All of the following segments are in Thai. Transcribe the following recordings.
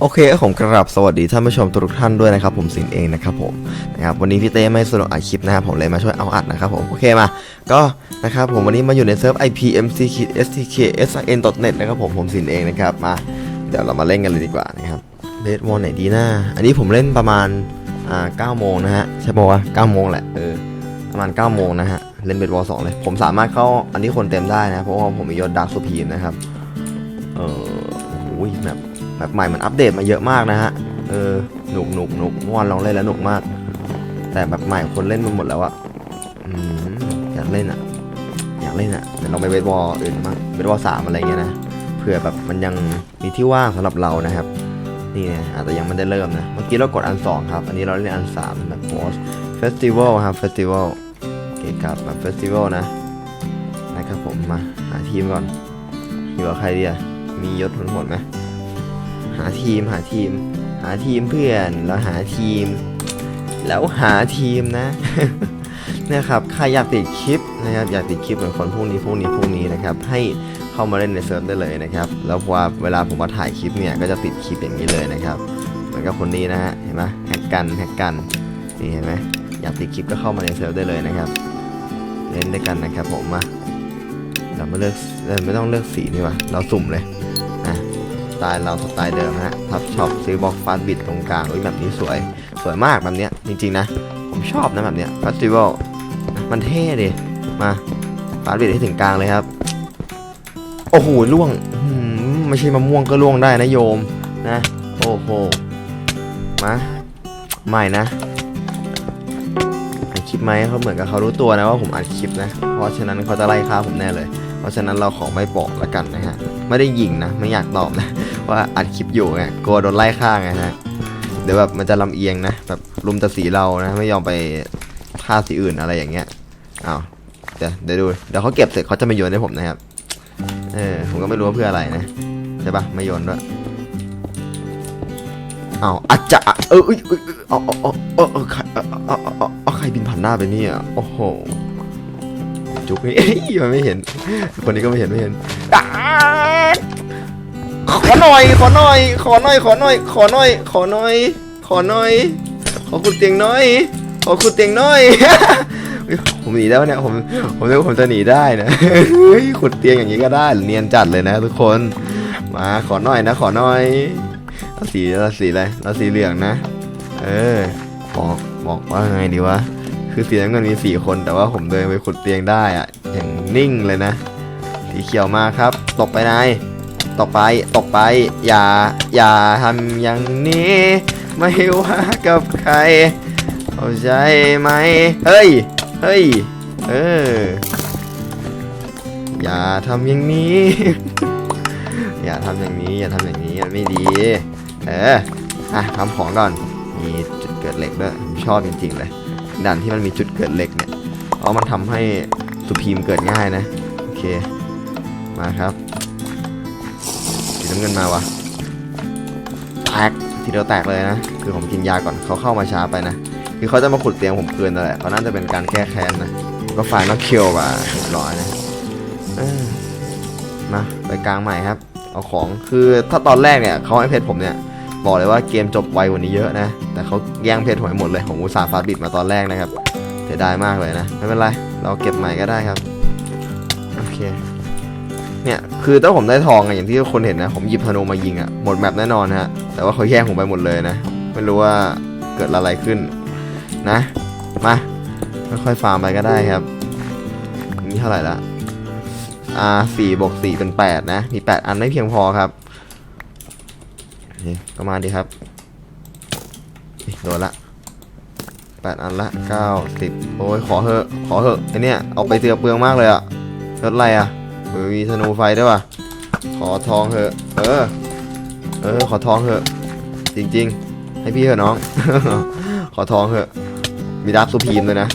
โอเคครับผมกราบสวัสดีท่านผู้ชมทุกท่านด้วยนะครับผมสินเองนะครับผมนะครับวันนี้พี่เต้ไม่สะดวกอัดคลิปนะครับผมเลยมาช่วยเอาอัดนะครับผมโอเคมาก็นะครับผมวันนี้มาอยู่ในเซิร์ฟ IPMC STK SIN net นะครับผมผมสินเองนะครับมาเดี๋ยวเรามาเล่นกันเลยดีกว่านะครับเบสวอลไหนดีนะอันนี้ผมเล่นประมาณอ่า9โมงนะฮะใช่ป่าวะ9โมงแหละเออประมาณ9โมงนะฮะเล่นเบสวอล2เลยผมสามารถเข้าอันนี้คนเต็มได้นะเพราะว่าผมมียศดักสุพีมนะครับเออโอ้ยแบบ แบบใหม่มันอัปเดตมาเยอะมากนะฮะ เออ หนุกหนุกหนุกเมื่อวานลองเล่นแล้วหนุกมาก แต่แบบใหม่คนเล่นมันหมดแล้วอะอยากเล่นอะอยากเล่นอะเดี๋ยวลองไปเวทบอลอื่นมั้งเวทบอลสามอะไรเงี้ยนะ เผื่อแบบมันยังมีที่ว่างสำหรับเรานะครับ นี่ไงอาจจะยังไม่ได้เริ่มนะ เมื่อกี้เรากดอันสองครับ อันนี้เราเล่นอันสามแบบบอสเฟสติวัลครับ เฟสติวัลเกี่ยวกับแบบเฟสติวัลนะ นะครับผมมาหาทีมก่อน อยู่กับใครดีอะมียศทุนหมดไหม หาทีมหาทีม หาทีมเพื่อนแล้วหาทีม แล้วหาทีมนะเนี่ยครับใครอยากติดคลิปนะครับอยากติดคลิปเหมือนคนพวกนี้พวกนี้พวกนี้นะครับให้เข้ามาเล่นในเซิร์ฟได้เลยนะครับแล้วพอเวลาผมมาถ่ายคลิปเนี่ยก็จะติดคลิปอย่างนี้เลยนะครับเหมือนกับคนนี้นะฮะเห็นไหมแฮกกันแฮกกันนี่เห็นไหมอยากติดคลิปก็เข้ามาในเซิร์ฟได้เลยนะครับเล่นด้วยกันนะครับผมมาเราไม่เลือกเออไม่ต้องเลือกสีนี่วะเราสุ่มเลย ไตล์เราสไตล์เดิมฮะทับช็อปซื้อบล็อกฟาสบิดตรงกลางอุ้ยแบบนี้สวย สวยมากแบบเนี้ยจริงๆนะ ผมชอบนะแบบเนี้ยฟาสติวัลมันเท่ดิมาฟาสบิดให้ถึงกลางเลยครับ โอ้โหล่วงไม่ใช่มะม่วงก็ล่วงได้นะโยมนะ โอ้โหมาไม่นะอัดคลิปไหมเขาเหมือนกับเขารู้ตัวนะว่าผมอัดคลิปนะ เพราะฉะนั้นเขาจะไล่ฆ่าผมแน่เลย เพราะฉะนั้นเราขอไม่บอกละกันนะฮะ ไม่ได้ยิงนะ ไม่อยากตอบนะ ว่าอัดคลิปอยู่ไงกลัวโดนไล่ฆ่าไงนะเดี๋ยวแบบมันจะลำเอียงนะ แบบรุมแต่สีเรานะ ไม่ยอมไปฆ่าสีอื่นอะไรอย่างเงี้ยอ้าวเดี๋ยวเดี๋ยวดู เดี๋ยวเขาเก็บเสร็จเขาจะมาโยนให้ผมนะครับ เออ ผมก็ไม่รู้ว่าเพื่ออะไรนะ ใช่ปะไม่โยนด้วยอ้าอาจจะเออเอยเอเอยเอเอาเอเอาเอาใครเอาเอาเอาเอาเอาใครบินผ่านหน้าไปเนี่ย โอ้โห จุกนี่เอ้ยมันไม่เห็น คนนี้ก็ไม่เห็นไม่เห็นอ่าขอหน่อย ขอหน่อย ขอหน่อย ขอหน่อย ขอหน่อย ขอหน่อย ขอหน่อย ขอขุดเตียงหน่อย ขอขุดเตียงหน่อย ผมหนีได้ปะเนี่ยผมผมนึกว่าผมจะหนีได้นะเฮ้ยขุดเตียงอย่างนี้ก็ได้เนียนจัดเลยนะ ทุกคน มาขอหน่อยนะ ขอหน่อยเราสีเราสีอะไรเราสีเหลืองนะ เออบอกบอกว่าไงดีวะ คือสีน้ำเงินมีสี่คนแต่ว่าผมเดินไปขุดเตียงได้อะอย่างนิ่งเลยนะ สีเขียวมาครับตกไปนายตกไปตกไป อย่า อย่าทำอย่างนี้ ไม่ว่ากับใครเข้าใจไหมเฮ้ย เฮ้ย เออ อย่าทำอย่างนี้ อย่าทำอย่างนี้ อย่าทำอย่างนี้มันไม่ดี เออ อะทำของก่อน มีจุดเกิดเหล็กด้วยผมชอบจริงๆเลย ด่านที่มันมีจุดเกิดเหล็กเนี่ยเพราะมันทำให้สุพีมเกิดง่ายนะโอเคมาครับสีน้ำเงินมาวะแตกทีเดียวแตกเลยนะ คือผมกินยาก่อนเขาเข้ามาช้าไปนะ คือเขาจะมาขุดเตียงผมคืนนั่นแหละเขาน่าจะเป็นการแก้แค้นนะก็ฝ่ายนอกเคียวว่ะเรียบร้อยนะมาไปกลางใหม่ครับ เอาของคือถ้าตอนแรกเนี่ยเขาให้เพชรผมเนี่ย บอกเลยว่าเกมจบไวกว่านี้เยอะนะ แต่เขาแย่งเพชรหวยหมดเลยผมอุตส่าห์ฟาดบิดมาตอนแรกนะครับเสียดายมากเลยนะ ไม่เป็นไร เราเก็บใหม่ก็ได้ครับ โอเค เนี่ยคือถ้าผมได้ทองอะอย่างที่คนเห็นนะ ผมหยิบธนูมายิงอะหมดแมปแน่นอนฮะ แต่ว่าเขาแย่งผมไปหมดเลยนะ ไม่รู้ว่าเกิดอะไรขึ้นนะ มาค่อยๆฟาร์มไปก็ได้ครับ นี่เท่าไหร่ละอ่าสี่บวกสี่เป็นแปดนะ มีแปดอันไม่เพียงพอครับ นี่ก็มาดีครับโดนละแปดอันละเก้าสิบโอ้ยขอเหอะขอเหอะไอเนี้ยเอาไปเตือเปลืองมากเลยอะรถอะไรอะมีธนูไฟด้วยว่ะขอทองเหอะ เออ เออ ขอทองเหอะ จริง ๆ ให้พี่เหอะน้อง ขอทองเหอะ มีดับซูพีมเลยนะ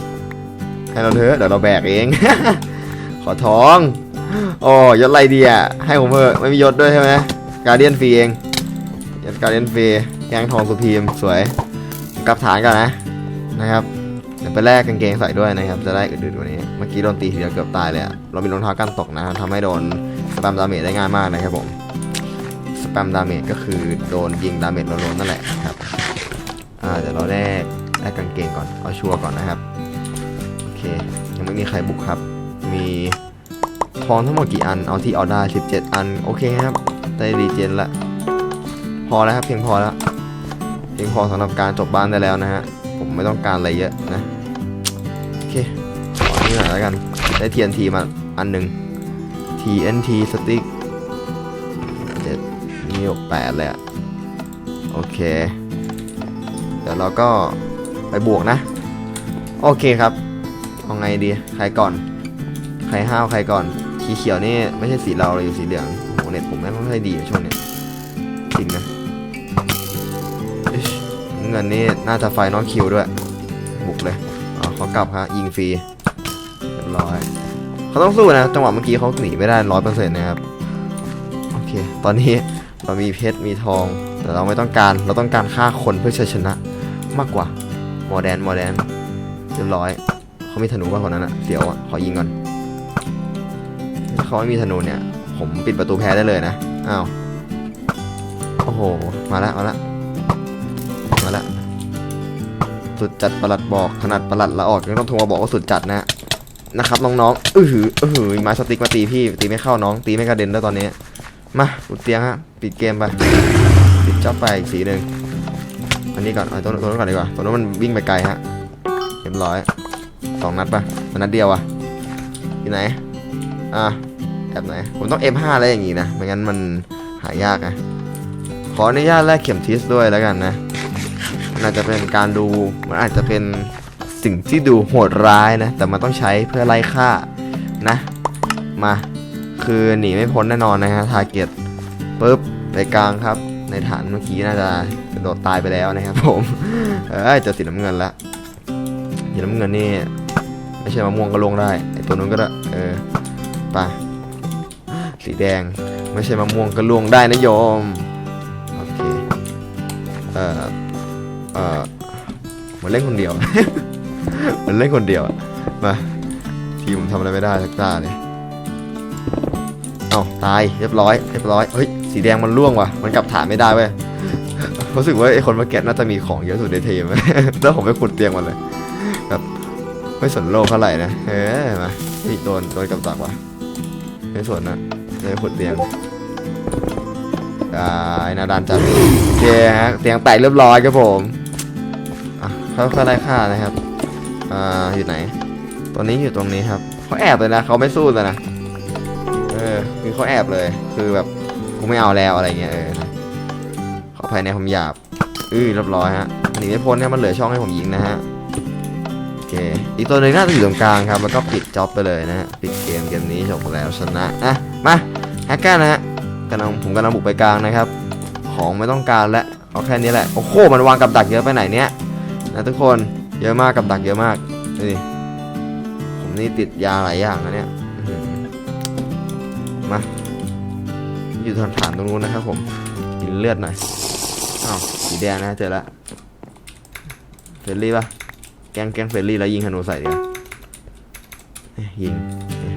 ให้เราเถอะ เดี๋ยวเราแบกเอง ขอทอง โอ้ยศอะไรดีอะ ให้ผมเถอะ ไม่มียศด้วยใช่ไหม การเดียนฟรีเอง การเล่นเฟย์แกงทองสุพีมสวย กลับฐานก่อนนะนะครับเดี๋ยวไปแลกกางเกงใส่ด้วยนะครับ จะได้อื่นๆกว่านี้ เมื่อกี้โดนตีทีเดียวเกือบตายเลยอะเรามีรองเท้ากันตกนะทำให้โดนสแปมดาเมจได้ง่ายมากนะครับผมสแปมดาเมจก็คือโดนยิงดาเมจโลนๆนั่นแหละครับอ่าเดี๋ยวเราแลกแลกกางเกงก่อนเอาชัวร์ก่อนนะครับโอเคยังไม่มีใครบุกครับ มีทองทั้งหมดกี่อันเอาที่เอาได้17 อันโอเคครับได้รีเจนละ อแล้วครับเพียงพอแล้ว เพียงพอสำหรับการจบบ้านได้แล้วนะฮะ ผมไม่ต้องการอะไรเยอะนะ โอเคขอนี่หน่อยแล้วกัน ได้ TNT มาอันหนึ่ง TNT สติ๊กเจ็ดนี่แปดเลยอะโอเค เดี๋ยวเราก็ไปบวกนะ โอเคครับ เอาไงดี ใครก่อน ใครห้าวใครก่อนสีเขียวนี่ไม่ใช่สีเราเลยอยู่สีเหลืองโหเน็ตผมไม่ค่อยดีช่วงเนี้ยจริงนะ เงินนี่น่าจะไฟนอลคิวด้วย บุกเลยอ๋อเขากลับฮะยิงฟรีเรียบร้อยเขาต้องสู้นะจังหวะเมื่อกี้เขาหนีไม่ได้ร้อยเปอร์เซ็นต์นะครับโอเค ตอนนี้เรามีเพชรมีทอง แต่เราไม่ต้องการเราต้องการฆ่าคนเพื่อชัยชนะมากกว่ามอแดนมอแดนเรียบร้อยเขามีธนูป่ะคนนั้นอะเดี๋ยวอะขอยิงก่อนถ้าเขาไม่มีธนูเนี่ย ผมปิดประตูแพ้ได้เลยนะอ้าวโอ้โหมาละมาละ มาละสุดจัดประหลัดบอกขนาดประหลัดละออกยังต้องโทรมาบอกว่าสุดจัดนะนะครับน้องๆอือหืออือหือไม้สติ๊กมาตีพี่ตีไม่เข้าน้องตีไม่กระเด็นแล้วตอนนี้มาอุดเตียงฮะปิดเกมไปปิดจ็อบไปอีกสีหนึ่งอันนี้ก่อนเอาตัวตัวนั้นก่อนดีกว่าตัวนั้นมันวิ่งไปไกลฮะเรียบร้อยสองนัดปะมันนัดเดียวอะอยู่ไหนอะแอบไหนผมต้อง F5 อะไรอย่างงี้นะไม่งั้นมันหายากนะขออนุญาตแลกเข็มทิสด้วยแล้วกันนะ อาจจะเป็นการดูมันอาจจะเป็นสิ่งที่ดูโหดร้ายนะ แต่มันต้องใช้เพื่อไล่ฆ่านะ มาคือหนีไม่พ้นแน่นอนนะฮะทาร์เก็ตปุ๊บไปกลางครับ ในฐานเมื่อกี้น่าจะกระโดดตายไปแล้วนะครับผม เออเจอสีน้ำเงินละสีน้ำเงินนี่ไม่ใช่มะม่วงก็ลงได้ไอตัวนู้นก็ได้เออไปสีแดงไม่ใช่มะม่วงก็ลวงได้นะโยม โอเค เออ เออเหมือนเล่นคนเดียว เหมือนเล่นคนเดียวมาทีผมทำอะไรไม่ได้สักตาเลยเอาตายเรียบร้อยเรียบร้อยเฮ้ยสีแดงมันล่วงว่ะมันกลับฐานไม่ได้เว้ยรู้สึกว่าไอคนมาแกะน่าจะมีของเยอะสุดในเทมแล้วผมไปขุดเตียงมันเลยแบบไม่สนโลกเท่าไหร่นะเฮ้ยมานี่โดนโดนกับดักว่ะไม่สนนะเลยขุดเตียงอ่าไอ้นาดานจัดโอเคฮะเตียงแตกเรียบร้อยครับผม อะค่อยไล่ฆ่านะครับอ่าอยู่ไหน ตัวนี้อยู่ตรงนี้ครับเขาแอบเลยนะเขาไม่สู้เลยนะเออคือเขาแอบเลย คือแบบกูไม่เอาแล้วอะไรเงี้ยเออนะขอภายในผมหยาบอือเรียบร้อยฮะหนีไม่พ้นเนี่ยมันเหลือช่องให้ผมยิงนะฮะโอเคอีกตัวหนึ่งน่าจะอยู่ตรงกลางครับแล้วก็ปิดจ็อบไปเลยนะฮะปิดเกมเกมนี้จบแล้วชนะอะมาแฮกเกอร์นะฮะกำลังผมกำลังบุกไปกลางนะครับ ของไม่ต้องการแล้วเอาแค่นี้แหละโอ้โหมันวางกับดักเยอะไปไหนเนี่ย นะทุกคนเยอะมากกับดักเยอะมากดูดิผมนี่ติดยาหลายอย่างนะเนี่ยมาอยู่ทางฐานตรงนู้นนะครับผมกินเลือดหน่อยอ้าวสีแดงนะเจอละเฟรลี่ปะแกงแกงเฟรลี่แล้วยิงธนูใส่ดีกว่ยยิงอ้ย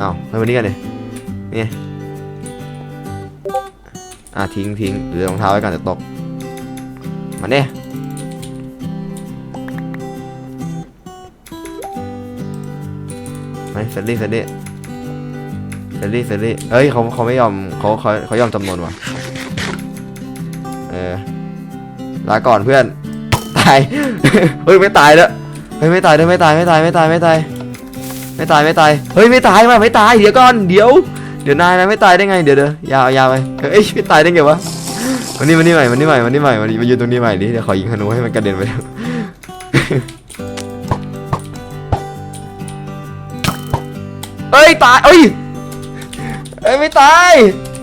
อ้าวไปวันนี้กันเลยนี่อะทิ้งทิ้งหรือรองเท้าไว้ก่อนจะตกมาเนี่ย ไม่เฟรลี่เฟรลี่เฟรลี่เฟรลี่เฮ้ยเขาเขาไม่ยอมเขาเขาเขายอมจำนวนว่ะเออลาก่อนเพื่อน ตาย เฮ้ยไม่ตายแล้วเฮ้ยไม่ตายด้วยไม่ตายไม่ตายไม่ตายไม่ตายไม่ตายไม่ตายเฮ้ยไม่ตายว่ะไม่ตายเดี๋ยวก่อนเดี๋ยวเดี๋ยวนายนะไม่ตายได้ไงเดี๋ยวเดี๋ยวยาวยาวไปเฮ้ยไม่ตายได้ไงวะวันนี้วันนี้ใหม่วันนี้ใหม่วันนี้ใหม่วันนี้มาอยืนตรงนี้ใหม่ดิเดี๋ยวขอยิงธนูให้มันกระเด็นไป เอ้ยตายเอ้ยเอ้ยไม่ตาย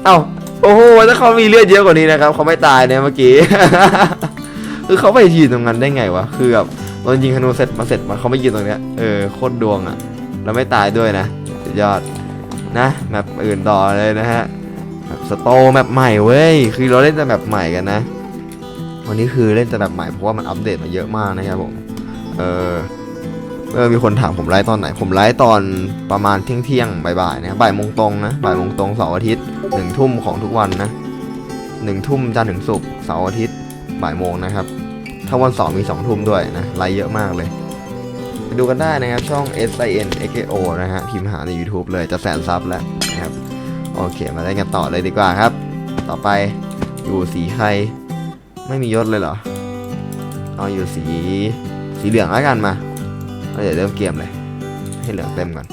เอ้าโอ้โหถ้าเขามีเลือดเยอะกว่านี้นะครับเขาไม่ตายเนี่ยเมื่อกี้คือเขาไปยืนตรงนั้นได้ไงวะคือแบบโดนยิงธนูเสร็จมาเสร็จมาเขาไม่ยืนตรงเนี้ยเออโคตรดวงอะแล้วไม่ตายด้วยนะสุดยอดนะแมปอื่นต่อเลยนะฮะแบบสโตแมปใหม่เว้ยคือเราเล่นแต่แมปใหม่กันนะ วันนี้คือเล่นแต่แบบใหม่เพราะว่ามันอัปเดตมาเยอะมากนะครับผมเออ เออมีคนถามผมไลฟ์ตอนไหน ผมไลฟ์ตอนประมาณเที่ยงเที่ยงบ่ายๆนะบ่ายโมงตรงนะบ่ายโมงตรงเสาร์อาทิตย์หนึ่งทุ่มของทุกวันนะหนึ่งทุ่มจันทร์ถึงศุกร์เสาร์อาทิตย์บ่ายโมงนะครับ ถ้าวันเสาร์มีสองทุ่มด้วยนะไลฟ์เยอะมากเลยไปดูกันได้นะครับช่อง S I N X O นะฮะพิมพ์หาใน YouTube เลยจะแสนซับแล้วนะครับโอเคมาได้กันต่อเลยดีกว่าครับ ต่อไปอยู่สีใครไม่มียศเลยเหรอ เอาอยู่สีสีเหลืองแล้วกันมา แล้วเดี๋ยวเริ่มเกมเลย ให้เหลืองเต็มก่อน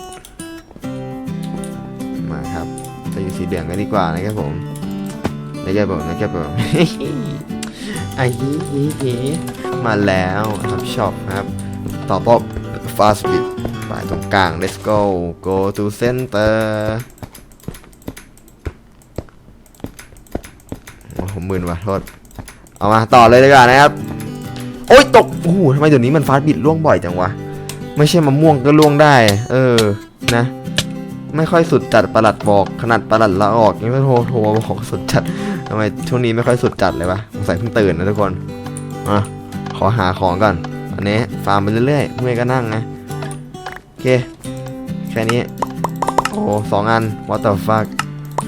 มาครับจะอยู่สีเหลืองกันดีกว่านะครับผมนะครับผมนะครับผมไอ้ฮีฮีฮีมาแล้วครับช็อปครับ ต่อป๊อป fast bit ไปตรงกลาง let's go go to center โอ้หมึนว่ะโทษ เอามาต่อเลยดีกว่านะครับ โอ๊ยตก โอ้โหทำไมเดี๋ยวนี้มันฟาสต์บิดล่วงบ่อยจังวะ ไม่ใช่มะม่วงก็ล่วงได้ เออ นะ ไม่ค่อยสุดจัดประหลัดบอก ขนาดประหลัดละออกยังไม่โทรโทรมาบอกสุดจัดทำไมช่วงนี้ไม่ค่อยสุดจัดเลยวะสงสัยเพิ่งตื่นนะทุกคนอะขอหาของก่อนอันนี้ฟาร์มไปเรื่อยๆเมื่อยก็นั่งนะโอเคแค่นี้ โอ้สองอัน what the fuck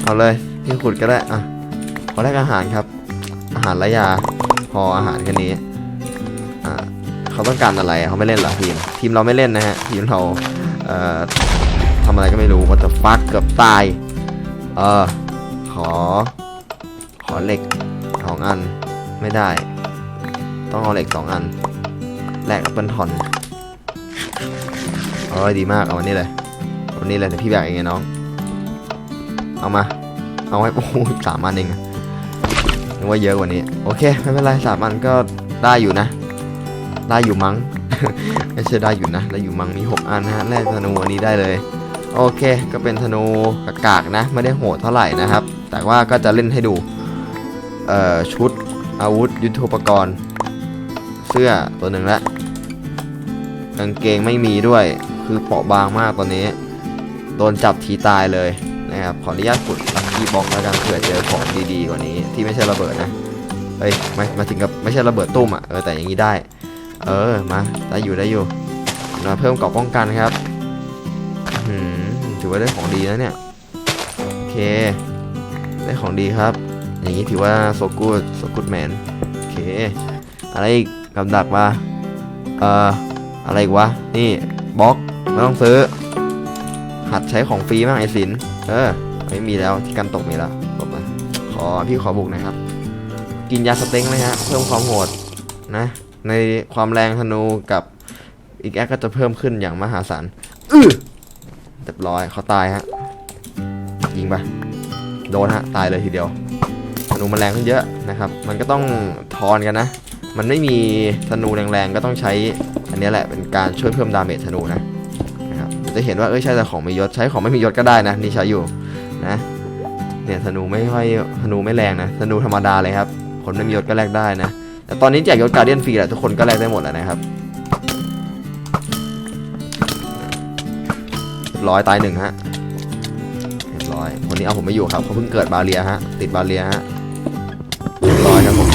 เอาเลยที่ขุดก็ได้อะขอแลกอาหารครับ อาหารและยา พออาหารแค่นี้อ่า เขาต้องการอะไรเขาไม่เล่นหรอทีมทีมเราไม่เล่นนะฮะทีมเราเอ่อทำอะไรก็ไม่รู้ what the fuck เกือบตายเออขอ ขอเหล็กสองอันไม่ได้ ต้องเอาเหล็กสองอันแลกแอปเปิลทอนเออดีมากเอาวันนี้เลยวันนี้เลยแต่พี่แบกเองไงน้อง เอามา เอาไว้โอ้โหสามอันเองนึกว่าเยอะกว่านี้ โอเค ไม่เป็นไรสามอันก็ได้อยู่นะ ได้อยู่มั้ง ไม่ใช่ได้อยู่นะ ได้อยู่มั้ง มีหกอันนะฮะแลกธนูอันนี้ได้เลย โอเค ก็เป็นธนูกากๆนะ ไม่ได้โหดเท่าไหร่นะครับ แต่ว่าก็จะเล่นให้ดู เอ่อ ชุด อาวุธ ยุทโธปกรณ์ เสื้อตัวหนึ่งละกางเกงไม่มีด้วย คือเปราะบางมากตอนนี้ โดนจับทีตายเลยนะครับ ขออนุญาตขุดลักกี้บ็อกแล้วกันเผื่อเจอของดีๆกว่านี้ที่ไม่ใช่ระเบิดนะเอ้ยไม่มาถึงกับไม่ใช่ระเบิดตุ้มอะเออแต่อย่างนี้ได้ เออมาได้อยู่ได้อยู่มาเพิ่มเกราะป้องกันครับหืมถือว่าได้ของดีนะเนี่ยโอเค ได้ของดีครับ อย่างนี้ถือว่าโซกูดโซกูดแมนโอเค อะไรอีกกำดักมาเอ่ออะไรอีกวะนี่บล็อกไม่ต้องซื้อ หัดใช้ของฟรีบ้างไอ้สินเออไม่มีแล้วที่กันตกมีแล้วลบมาขอพี่ขอบุกหนะครับ กินยาสเต็งเลยฮะเพิ่มความโหดนะ ในความแรงธนูกับอีกแอคก็จะเพิ่มขึ้นอย่างมหาศาลอื้อเรียบร้อยเขาตายฮะ ยิงไปโดนฮะ ตายเลยทีเดียวธนูมันแรงขึ้นเยอะนะครับ มันก็ต้องทอนกันนะ มันไม่มีธนูแรงๆก็ต้องใช้อันนี้แหละเป็นการช่วยเพิ่มดาเมจธนูนะนะครับจะเห็นว่าเอ้ยใช่แต่ของมียศใช้ของไม่มียศก็ได้นะนี่ใช้อยู่นะเนี่ยธนูไม่ค่อยธนูไม่แรงนะธนูธรรมดาเลยครับ คนไม่มียศก็แลกได้นะ แต่ตอนนี้แจกยศการเดียนฟรีแหละทุกคนก็แลกได้หมดแล้วนะครับเรียบร้อยตายหนึ่งฮะเรียบร้อยคนนี้เอาผมไม่อยู่ครับเขาเพิ่งเกิดบาเรียฮะติดบาเรียฮะเรียบร้อยครับผม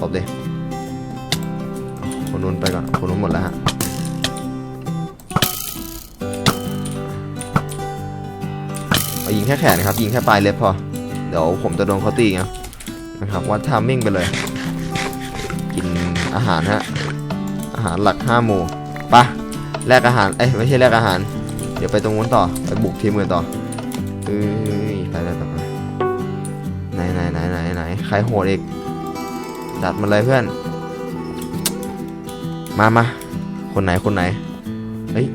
ตบดิคนนู้นไปก่อนคนนู้นหมดแล้วฮะเอายิงแค่แขนครับยิงแค่ปลายเล็บพอเดี๋ยวผมจะโดนเขาตีไงนะครับวัดทามมิ่งไปเลย กินอาหารฮะอาหารหลักห้าหมู่ปะแลกอาหารเอ้ยไม่ใช่แลกอาหาร เดี๋ยวไปตรงนู้นต่อไปบุกทีมอื่นต่อเอ้ยไปไปไปไปไหนไหนไหนไหนไหนใครโหดอีกจัดมาเลยเพื่อน มามาคนไหนคนไหนเฮ้ย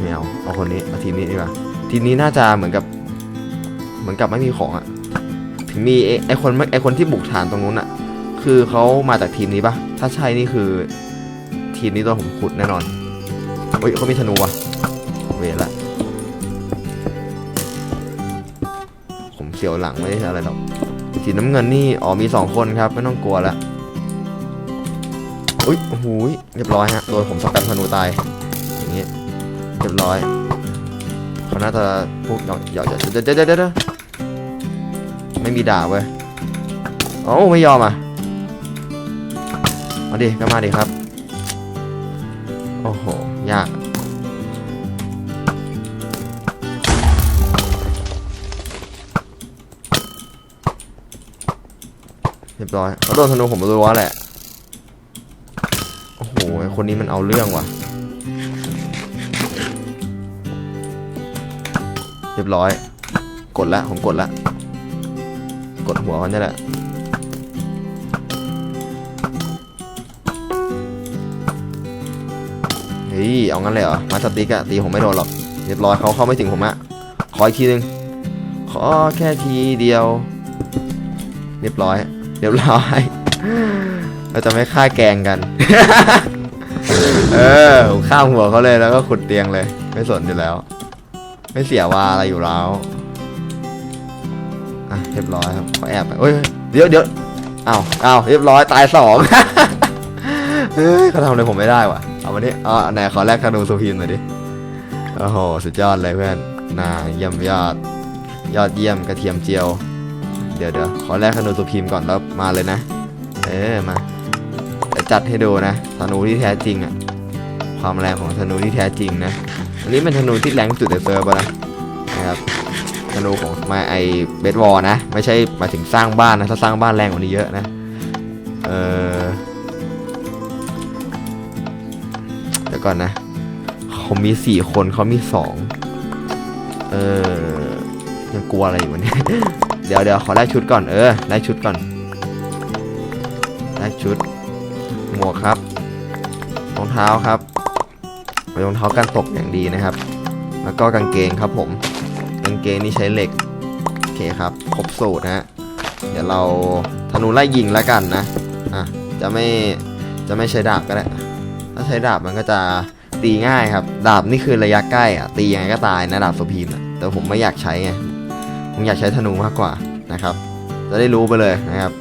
ไม่เอาเอาคนนี้เอาทีมนี้ดีกว่าทีมนี้น่าจะเหมือนกับ เหมือนกับไม่มีของอะถึงมีไอ้ไอคนไอคนที่บุกฐานตรงนู้นอะ คือเขามาจากทีมนี้ปะถ้าใช่นี่คือ ทีมนี้ตัวผมขุดแน่นอนเฮ้ยเขามีธนูวะเวละผมเสียวหลังไม่ใช่อะไรหรอกสีน้ำเงินนี่อ๋อมีสองคนครับไม่ต้องกลัวละอุ้ยโอ้โหยเรียบร้อยฮะโดนผมสแปมธนูตายอย่างงี้เรียบร้อยเขาน่าจะพวกเหยาะเหยาะเดี๋ยวเดี๋ยวเดี๋ยวเดี๋ยวไม่มีดาเว้ยโอ้ไม่ยอมอะ เอาดิก็มาดิครับ โอ้โห ยาก เรียบร้อยเขาโดนธนูผมรัวๆแหละ โอ้โห คนนี้มันเอาเรื่องว่ะ เรียบร้อย กดละ ผมกดละ กดหัวมันนี่แหละ เฮ้ยเอางั้นเลยเหรอมาสติกอะตีผมไม่โดนหรอกเรียบร้อยเขาเข้าไม่ถึงผมอะขออีกทีนึงขอแค่ทีเดียว เรียบร้อย เรียบร้อย เราจะไม่ฆ่าแกงกัน เออข้ามหัวเขาเลยแล้วก็ขุดเตียงเลย ไม่สนอยู่แล้ว ไม่เสียว่าอะไรอยู่แล้วอะเรียบร้อยครับเขาแอบไปเอ้ยเดี๋ยวเดี๋ยวอ้าวอ้าวเรียบร้อยตายสองเฮ้ยเขาทำอะไรผมไม่ได้ว่ะ เอามาดิอ๋อไหนขอแลกธนูสุพีมหน่อยดิ โอ้โห สุดยอดเลยเพื่อนน่าเยี่ยมยอด ยอดเยี่ยมกระเทียมเจียว เดี๋ยวเดี๋ยวขอแลกธนูสุพีมก่อนแล้วมาเลยนะ เออมาจัดให้ดูนะ ธนูที่แท้จริงอะความแรงของธนูที่แท้จริงนะ อันนี้เป็นธนูที่แรงสุดในเซิร์ฟนะนะครับธนูของมาไอเบสวอลนะ ไม่ใช่มาถึงสร้างบ้านนะ ถ้าสร้างบ้านแรงกว่านี้เยอะนะ เออ ยวก่อนนะ เขามีสี่คนเขามีสองเออยังกลัวอะไรอยู่วะเนี่ยเดี๋ยวเดี๋ยวขอแลกชุดก่อนเออแลกชุดก่อนแลกชุด หมวกครับรองเท้าครับรองเท้ากันตกอย่างดีนะครับ แล้วก็กางเกงครับผมกางเกงนี่ใช้เหล็กโอเคครับครบสูตรนะฮะเดี๋ยวเราธนูไล่ยิงแล้วกันนะอะจะไม่จะไม่ใช้ดาบก็ได้ ใช้ดาบมันก็จะตีง่ายครับ ดาบนี่คือระยะใกล้อะตียังไงก็ตายนะดาบโสพีมแต่ผมไม่อยากใช้ไงผมอยากใช้ธนูมากกว่านะครับ จะได้รู้ไปเลยนะครับ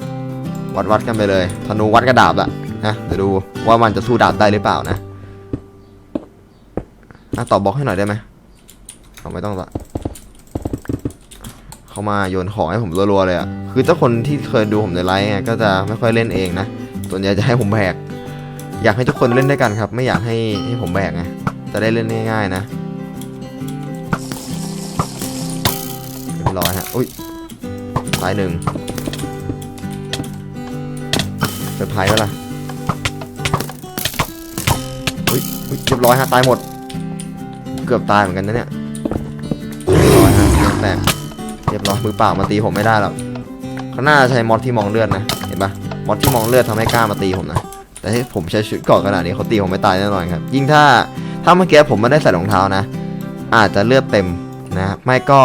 วัดวัดกันไปเลย ธนูวัดกระดาบละนะเดี๋ยวดูว่ามันจะสู้ดาบได้หรือเปล่านะอะตอบบล็อกให้หน่อยได้ไหมเอาไม่ต้องละเขามาโยนของให้ผมรัวๆเลยอะ่ะคือถ้าคนที่เคยดูผมในไลฟ์ไงก็จะไม่ค่อยเล่นเองนะส่วนใหญ่จะให้ผมแบก อยากให้ทุกคนเล่นด้วยกันครับ ไม่อยากให้ให้ผมแบกไงจะได้เล่นง่ายๆนะเรียบร้อยฮะอุ้ยตายหนึ่งเซอร์ไพรส์วะล่ะอุ้ยอุ้ยเรียบร้อยฮะตายหมด เกือบตายเหมือนกันนะเนี่ยเรียบร้อยฮะเลือดแตกเรียบร้อยมือเปล่ามาตีผมไม่ได้หรอกเขาน่าจะใช้มอดที่มองเลือดนะเห็นปะมอดที่มองเลือดทำให้กล้ามาตีผมนะ แต่ถ้ผมใช้ชุดเกราะขนาดนี้เขาตีผมไม่ตายแน่นอนครับ ยิ่งถ้าถ้าเมื่อกี้ผมไม่ได้ใส่รองเท้านะ อาจจะเลือดเต็มนะไม่ก็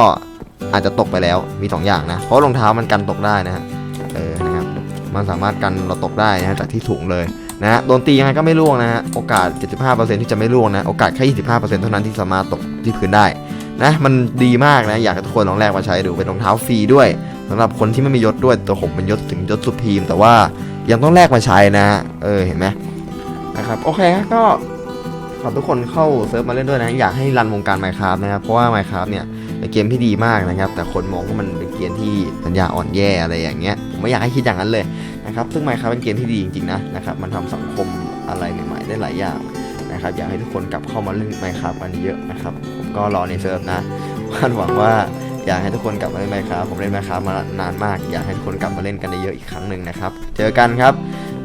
อาจจะตกไปแล้วมีสองอย่างนะเพราะรองเท้ามันกันตกได้นะฮะเออนะครับมันสามารถกันเราตกได้นะจากที่สูงเลยนะฮะโดนตียังไงก็ไม่ร่วงนะฮะโอกาส 75%ที่จะไม่ร่วงนะโอกาสแค่25%เท่านั้นที่สามารถตกที่พื้นได้นะมันดีมากนะอยากให้ทุกคนลองแลกมาใช้ดูเป็นรองเท้าฟรีด้วยสำหรับคนที่ไม่มียศด้วยตัวผมเป็นยศถึงยศสุพีมแต่ว่า ยังต้องแลกมาใช้นะฮะเออ เห็นไหมนะครับ โอเคฮะก็ฝากทุกคนเข้าเซิร์ฟมาเล่นด้วยนะ อยากให้รันวงการ Minecraft นะครับ เพราะว่า Minecraft เนี่ยเป็นเกมที่ดีมากนะครับ แต่คนมองว่ามันเป็นเกมที่สัญญาอ่อนแย่อะไรอย่างเงี้ย ผมไม่อยากให้คิดอย่างนั้นเลยนะครับ ซึ่ง Minecraft เป็นเกมที่ดีจริงๆนะนะครับ มันทำสังคมอะไรใหม่ๆได้หลายอย่างนะครับ อยากให้ทุกคนกลับเข้ามาเล่น Minecraft กันเยอะนะครับ ผมก็รอในเซิร์ฟนะคาดหวังว่า อยากให้ทุกคนกลับมาเล่น Minecraft ผมเล่น Minecraft มานานมาก อยากให้ทุกคนกลับมาเล่นกันเยอะอีกครั้งหนึ่งนะครับ เจอกันครับ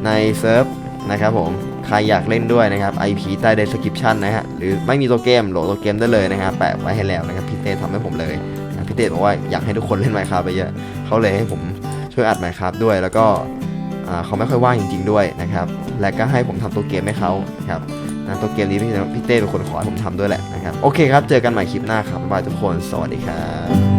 ในเซิร์ฟนะครับผมใครอยากเล่นด้วยนะครับ IP ใต้ description นะฮะหรือไม่มีตัวเกมโหลดตัวเกมได้เลยนะครับแปะไว้ให้แล้วนะครับพี่เต้ทำให้ผมเลยนะพี่เต้บอกว่าอยากให้ทุกคนเล่น Minecraft ไปเยอะเขาเลยให้ผมช่วยอัด Minecraft ด้วย แล้วก็เขาไม่ค่อยว่างจริง ๆ ด้วยนะครับและก็ให้ผมทำตัวเกมให้เขาครับนะตัวเกมนี้พี่เต้เป็นคนขอให้ผมทำด้วยแหละนะครับโอเคครับเจอกันใหม่คลิปหน้าครับบ๊ายบายทุกคนสวัสดีครับ